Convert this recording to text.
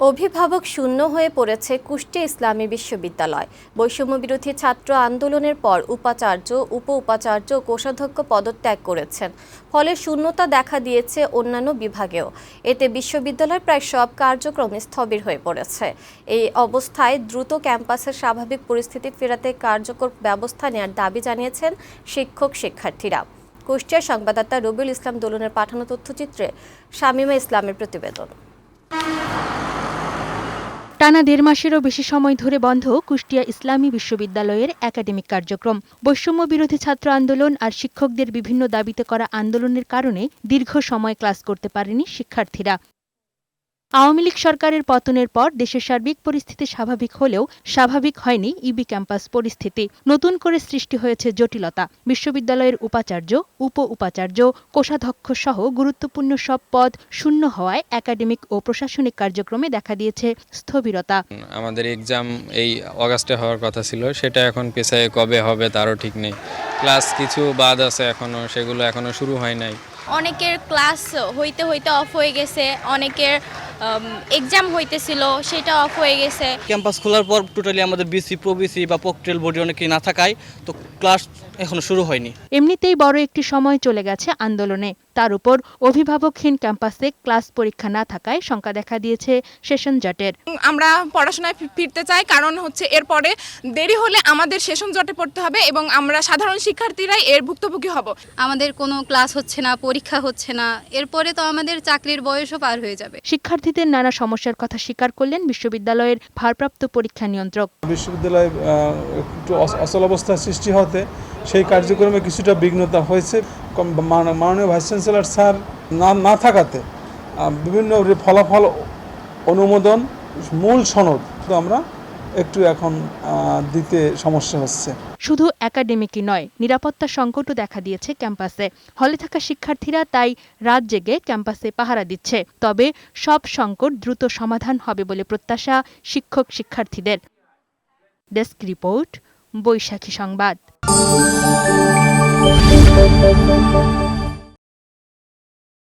অভিভাবক শূন্য হয়ে পড়েছে কুষ্টিয়া ইসলামী বিশ্ববিদ্যালয়। বৈষম্য বিরোধী ছাত্র আন্দোলনের পর উপাচার্য উপ উপাচার্য কোষাধ্যক্ষ পদত্যাগ করেছেন। ফলে শূন্যতা দেখা দিয়েছে অন্যান্য বিভাগেও। এতে বিশ্ববিদ্যালয়ের প্রায় সব কার্যক্রম স্থবির হয়ে পড়েছে। এই অবস্থায় দ্রুত ক্যাম্পাসের স্বাভাবিক পরিস্থিতি ফেরাতে কার্যকর ব্যবস্থা নেওয়ার দাবি জানিয়েছেন শিক্ষক শিক্ষার্থীরা। কুষ্টিয়ার সংবাদদাতা রবিউল ইসলাম দোলনের পাঠানো তথ্যচিত্রে শামীমা ইসলামের প্রতিবেদন। টানা দেড় মাসেরও বেশি সময় ধরে বন্ধ কুষ্টিয়া ইসলামী বিশ্ববিদ্যালয়ের একাডেমিক কার্যক্রম। বৈষম্য বিরোধী ছাত্র আন্দোলন আর শিক্ষকদের বিভিন্ন দাবিতে করা আন্দোলনের কারণে দীর্ঘ সময় ক্লাস করতে পারেনি শিক্ষার্থীরা। আওয়ামী লীগ সরকারের পতনের পর দেশের সার্বিক পরিস্থিতি স্বাভাবিক হলেও স্বাভাবিক হয়নি ইবি ক্যাম্পাস পরিস্থিতি। নতুন করে সৃষ্টি হয়েছে জটিলতা। বিশ্ববিদ্যালয়ের উপাচার্য উপ উপাচার্য কোষাধ্যক্ষ সহ গুরুত্বপূর্ণ সব পদ শূন্য হওয়ায় একাডেমিক ও প্রশাসনিক কার্যক্রমে দেখা দিয়েছে স্থবিরতা। আমাদের এক্সাম এই অগাস্টে হওয়ার কথা ছিল সেটা এখন পেছায় কবে হবে তারও ঠিক নেই। ক্লাস কিছু বাদ আছে এখনও সেগুলো এখনও শুরু হয় নাই। অনেকের ক্লাস হইতে হইতে অফ হয়ে গেছে অনেকের এক্সাম হইতেছিল সেটা অফ হয়ে গেছে। ক্যাম্পাস খোলার পর টোটালি আমাদের বিসি প্রবিসি বা পকটেল বডি অনেকেই না থাকায় তো ক্লাস এখনও শুরু হয়নি। এমনিতেই বড় একটি সময় চলে গেছে আন্দোলনে। তার উপর অভিভাবকহীন ক্যাম্পাসে ক্লাস পরীক্ষা না থাকায় শঙ্কা দেখা দিয়েছে সেশন জটের। আমরা পড়াশোনায় ফিরতে চাই কারণ হচ্ছে এরপরে দেরি হলে আমাদের সেশন জটে পড়তে হবে এবং আমরা সাধারণ শিক্ষার্থীরাই এর ভুক্তভোগী হব। আমাদের কোনো ক্লাস হচ্ছে না পরীক্ষা হচ্ছে না এরপরে তো আমাদের চাকরির বয়সও পার হয়ে যাবে। শিক্ষার্থীদের নানা সমস্যার কথা স্বীকার করলেন বিশ্ববিদ্যালয়ের ভারপ্রাপ্ত পরীক্ষা নিয়ন্ত্রক। বিশ্ববিদ্যালয়ে একটু অস- অচল অবস্থার সৃষ্টি হতে সেই কার্যক্রমে কিছুটা বিঘ্নতা হয়েছে। মাননীয় ভাইস চ্যান্সেলর স্যার না না থাকাতে বিভিন্ন ফলাফল অনুমোদন, মূল সনদ তো আমরা একটু এখন দিতে সমস্যা হচ্ছে। শুধু একাডেমিকই নয়, নিরাপত্তা সংকটও দেখা দিয়েছে ক্যাম্পাসে। হলে থাকা শিক্ষার্থীরা তাই রাত জেগে ক্যাম্পাসে পাহারা দিচ্ছে। তবে সব সংকট দ্রুত সমাধান হবে বলে প্রত্যাশা শিক্ষক শিক্ষার্থীদের। ডেস্ক রিপোর্ট, বৈশাখী সংবাদ।